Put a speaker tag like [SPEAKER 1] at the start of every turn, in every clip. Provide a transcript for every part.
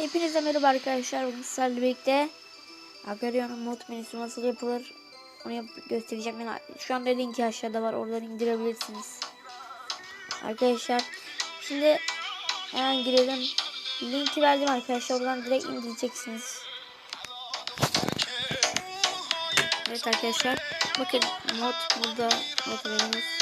[SPEAKER 1] Hepinize merhaba arkadaşlar. Bugün sizlerle birlikte Agarion mod menüsü nasıl yapılır onu yap göstereceğim. Yani şu anda linki aşağıda var. Oradan indirebilirsiniz. Arkadaşlar şimdi hemen girelim. Linki verdim arkadaşlar. Oradan direkt indireceksiniz. Evet arkadaşlar. Bakın mod burada mod veriyoruz.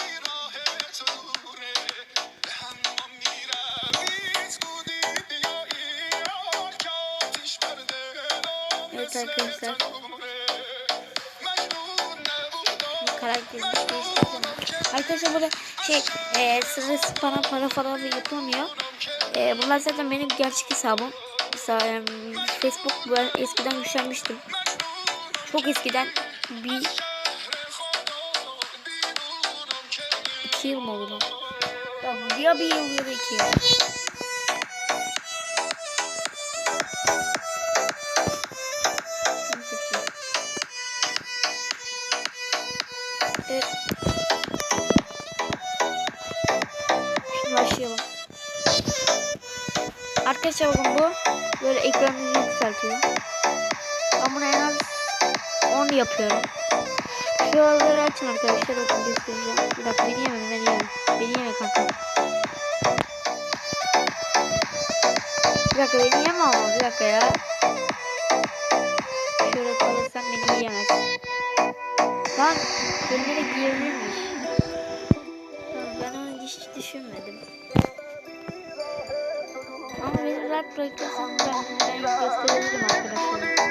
[SPEAKER 1] Evet arkadaşlar. Bu değiştirdim. Arkadaşlar burada şey e, sırası para para falan yapılmıyor. E, bunlar zaten benim gerçek hesabım. Mesela e, Facebook ben eskiden güçlenmiştim. Çok eskiden bir iki yıl mı oldu? Ya bir yıl ya da iki yıl. Şimdi başlayalım. Arkadaşlar bakın bu böyle ekranını yükseltiyor. Ben bunu en az 10 yapıyorum. Şuraları açın arkadaşlar bakın göstereceğim. Bir dakika beni yeme beni yeme. Beni yeme kanka. Bir dakika beni yeme ama bir dakika ya. Şöyle kalırsan beni yiyemez. Lan benimle de giyebilirmiş. Ben onu hiç düşünmedim. Ama beni rahat bırakırsan ben, ben gösterebilirim arkadaşlar.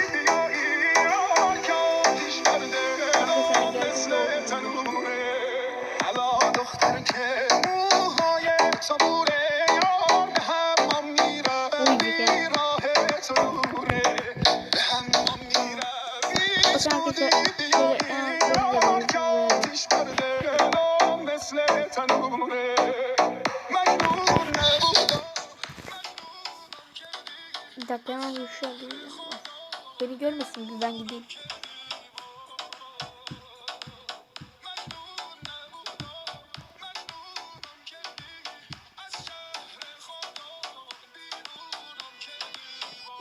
[SPEAKER 1] Bir dakika hemen bir şey alayım. Beni görmesin bir ben gideyim.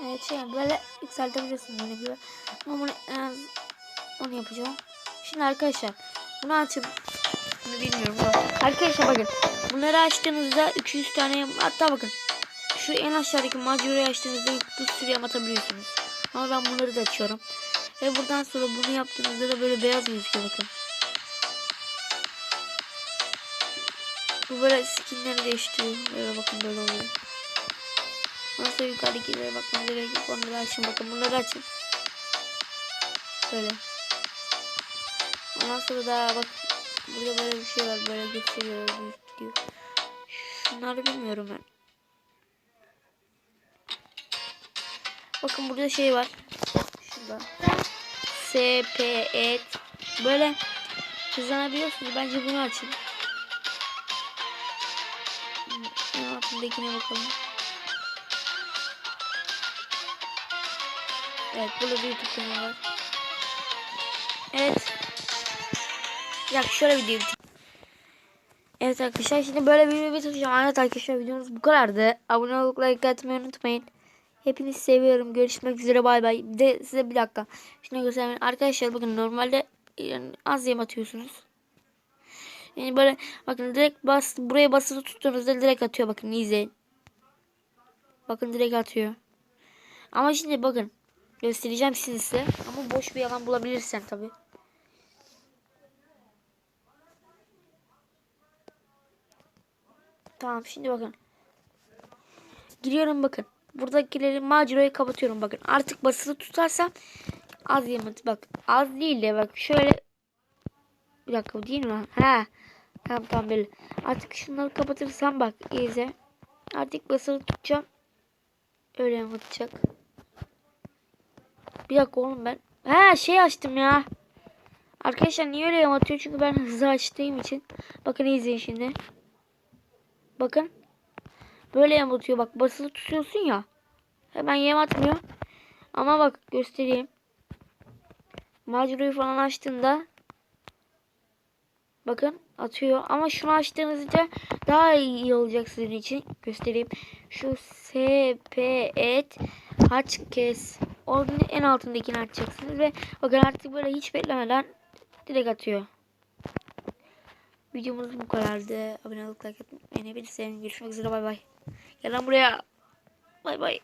[SPEAKER 1] Evet şey böyle yükseltebilirsiniz beni böyle. Ama bunu en az onu yapacağım. Şimdi arkadaşlar bunu açıp bunu bilmiyorum da. Arkadaşlar bakın bunları açtığınızda 200 tane hatta bakın şu en aşağıdaki macerayı açtığınızda bir sürü yam atabiliyorsunuz. Ama ben bunları da açıyorum. Ve buradan sonra bunu yaptığınızda da böyle beyaz gözüküyor bakın. Bu böyle skinleri değiştiriyor. Böyle bakın böyle oluyor. Nasıl yukarıdakilere bakmanız gerek yok. Onları açın bakın. Bunları açın. Böyle. Ondan sonra da bak burada böyle bir şey var. Böyle gösteriyor. Gidiyor. Şunları bilmiyorum ben. Bakın burada şey var. Şurada. SP et. Böyle hızlanabiliyorsunuz. Bence bunu açın. En altındakine bakalım. Evet burada bir YouTube var. Evet. Ya şöyle video bitir. Evet arkadaşlar şimdi böyle bir video bitireceğim. Evet arkadaşlar videomuz bu kadardı. Abone olup like atmayı unutmayın. Hepinizi seviyorum. Görüşmek üzere bay bay. Bir de size bir dakika. Şunu göstereyim. Arkadaşlar bakın normalde yani az yem atıyorsunuz. Yani böyle bakın direkt bas buraya basılı tuttuğunuzda direkt atıyor bakın izleyin. Bakın direkt atıyor. Ama şimdi bakın göstereceğim size ama boş bir yalan bulabilirsen tabi. Tamam şimdi bakın. Giriyorum bakın. Buradakileri macerayı kapatıyorum bakın. Artık basılı tutarsam az yemet bak. Az değil de bak şöyle bir dakika değil mi? Ha. Tamam tamam belli. Artık şunları kapatırsam bak iyice. Artık basılı tutacağım. Öyle yamatacak. Bir dakika oğlum ben. Ha şey açtım ya. Arkadaşlar niye öyle yamatıyor? Çünkü ben hızlı açtığım için. Bakın izleyin şimdi. Bakın. Böyle yamatıyor. Bak basılı tutuyorsun ya. Hemen yem atmıyor. Ama bak göstereyim. Macerayı falan açtığında Bakın atıyor ama şunu açtığınızda daha iyi olacak sizin için. Göstereyim. Şu SP et haç kes. Onun en altındakini açacaksınız ve bakın artık böyle hiç beklemeden direkt atıyor. Videomuz bu kadardı. Abone olup like atmayı unutmayın. Görüşmek üzere. Bay bay. Gel lan buraya. Bay bay.